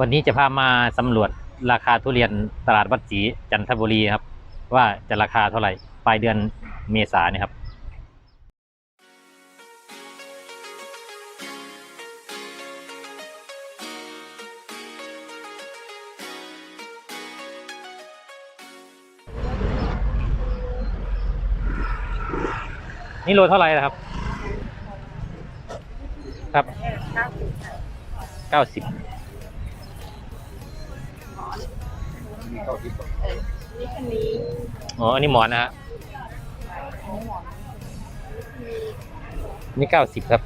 วันนี้จะพามาสำรวจราคาทุเรียนตลาดวัดศรีจันทบุรีครับ ว่าจะราคาเท่าไหร่ปลายเดือนเมษายนนครับนี่โลเท่าไหร่นะครับ ครับเก้าสิบ เข้าที่ตรงนี่คันนี้อ๋อ อันนี้หมอนนะฮะนี่เก้าสิบครับ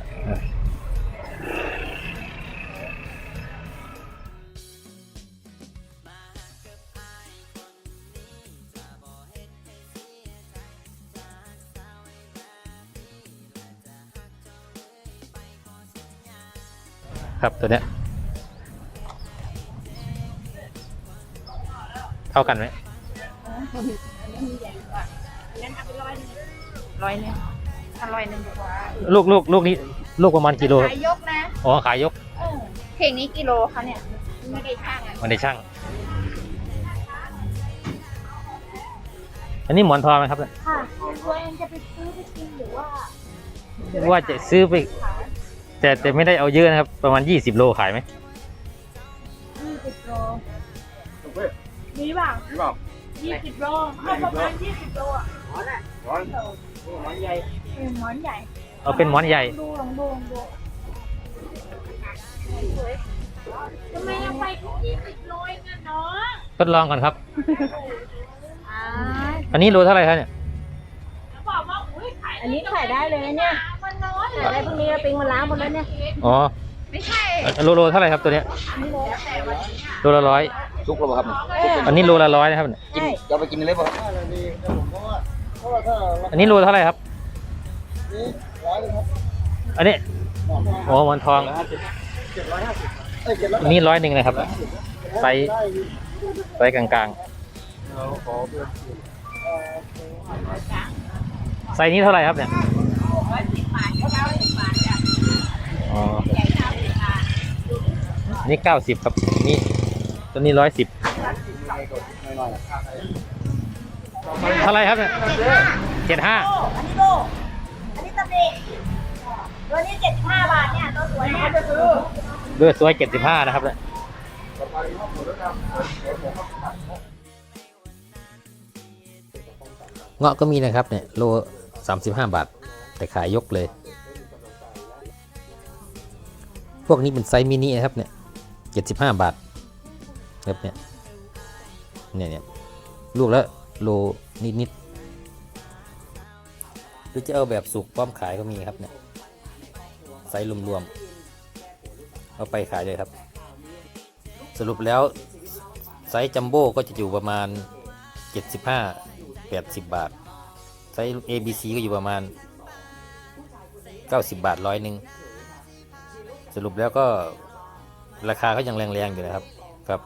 ครับตัวเนี้ย เท่ากันไหมอันนี้มีใหญ่กว่างั้นเอาไปร้อยหนึงร้อยหนึงถ้าร้อยหนึงดีกว่าลูกลูกลูกนี้ลูกประมาณกิโลครับขายยกนะอ๋อขายยกเออเพลงนี้กิโลคะเนี่ย ไม่ได้ช่างอะมันในช่าง อันนี้หมอนทองไหมครับเนี่ยค่ะตัวเองจะไปซื้อไปกินหรือว่าว่าจะซื้อไป ขายแต่แต่ไม่ได้เอาเยอะนะครับ ประมาณ 20 โลขายไหมยี่สิบโล มีเปล่าหรือเปล่ายี่สิบโลเอาประมาณยี่สิบโลอะร้อนร้อนใหญ่เออหมอนใหญ่เอาเป็นหมอนใหญ่ ดูลองดูลองดูทำไมเอาไปยี่สิบโลเองอะน้องทดลองก่อนครับ อ่าอันนี้โลเท่าไหร่ครับเนี่ยบอกว่าอุ้ยขายอันนี้ขายได้เลยนะเนี่ยมันน้อยเลยอะไรพวกนี้ปิงมันล้างหมดแล้วเนี่ย อ๋อ ไม่ใช่โลโลเท่าไหร่ครับตัวเนี้ยนี่เลยแต่วันนี้โลละร้อย ซุกแล้วครับอันนี้โลละร้อยนะครับเนี่ยกินจะไปกินเลยป่ะอันนี้โลเท่าไหร่ครับ อันนี้โอ้หมอนทอง อันนี้ร้อยหนึ่งนะครับไซส์ไซส์กลางๆไซส์นี้เท่าไหร่ครับเนี่ยร้อยสิบบาทเก้าสิบบาทจ้ะอ๋อใหญ่เก้าสิบบาทนี่เก้าสิบครับนี่ ตัวนี้ร้อยสิบเท่าไหรครับเนี่ยเจ็ดห้าโอ้อันนี้โลอันนี้ตำหนิตัวนี้เจ็ดห้าบาทเนี่ยตัวสวยเนี่ยจะซื้อด้วยสวยเจ็ดสิบห้านะครับเนี่ยเงาะก็มีนะครับเนี่ยโลสามสิบห้าบาท แต่ขายยกเลย พวกนี้เป็นไซส์มินินะครับเนี่ยเจ็ดสิบห้าบาท ครับเนี่ยเนี่ยเนี่ยลูกละโลนิดนิดๆหรือจะเอาแบบสุกพร้อมขายก็มีครับเนี่ยไซส์รวมๆเอาไปขายเลยครับ สรุปแล้วไซส์จัมโบ้ก็จะอยู่ประมาณ 75 80 บาท ไซส์ ABC ก็อยู่ประมาณ 90 บาทร้อยหนึ่งสรุปแล้วก็ราคาก็ยังแรงๆอยู่นะครับครับ